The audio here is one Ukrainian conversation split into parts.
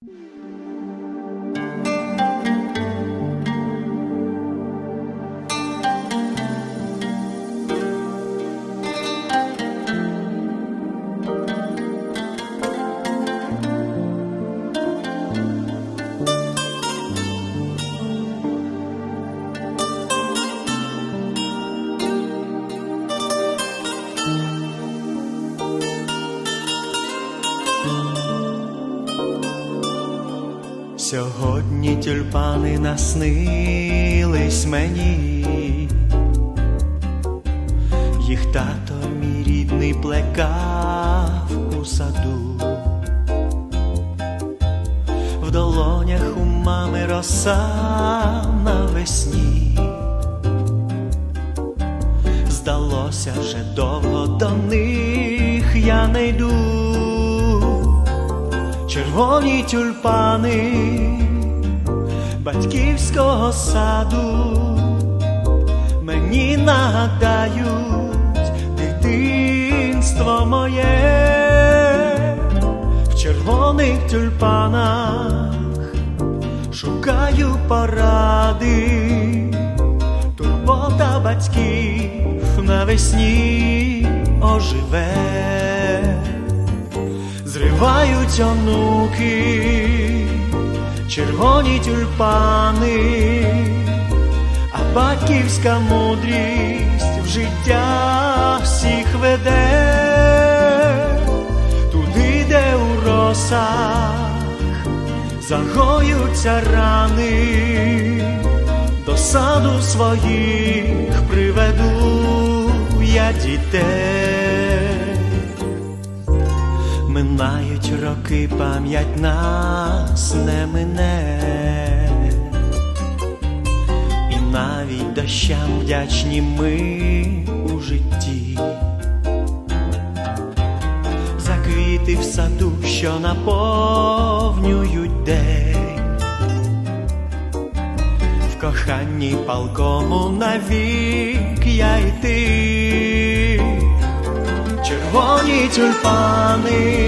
Música Сьогодні тюльпани наснились мені, їх тато мій рідний плекав у саду, в долонях у мами роса навесні. Здалося вже довго до них я не йду червоні тюльпани батьківського саду. Мені нагадають дитинство моє в червоних тюльпанах. Шукаю поради, турбота батьків навесні оживе зривають онуки, червоні тюльпани, а батьківська мудрість в життя всіх веде, туди, де у росах загоються рани, до саду своїх приведу я дітей. Минають роки, пам'ять нас не мине, і навіть дощам вдячні ми у житті, за квіти в саду, що наповнюють день, в коханні палкому навік я йти. Червоні тюльпани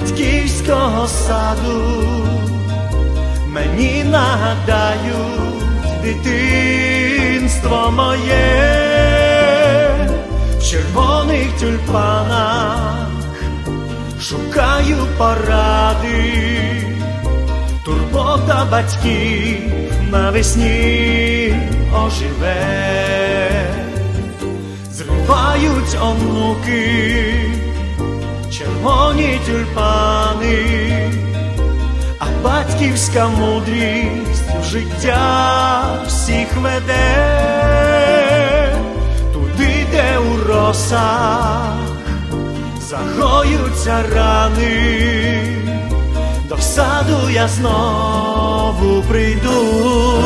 батьківського саду. Мені нагадають дитинство моє в червоних тюльпанах. Шукаю поради, турбота батьків навесні оживе. Зривають онуки, червоні тюльпани, а батьківська мудрість в життя всіх веде, туди, де у росах загоються рани, до саду я знову прийду.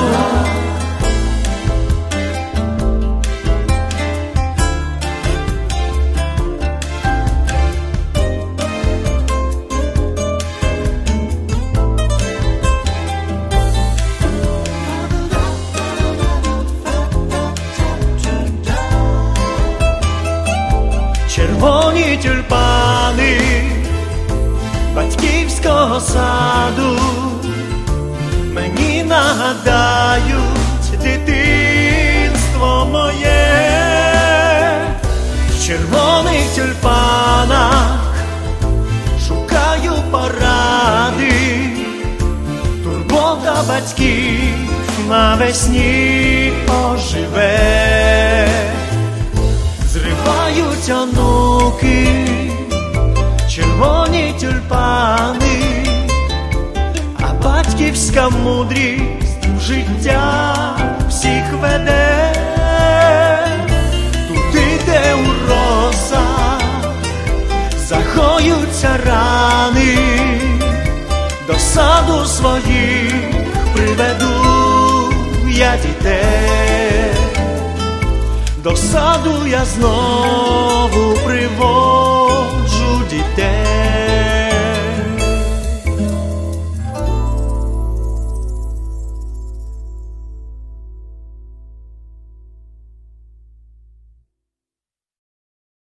Червоні тюльпани батьківського саду мені нагадають дитинство моє в червоних тюльпанах шукаю поради, турбота батьків навесні оживе зривають онуки, червоні тюльпани, а батьківська мудрість в життя всіх веде, туди, де у росах загоються рани, до саду своїх приведу я дітей до саду я знову приводжу дітей.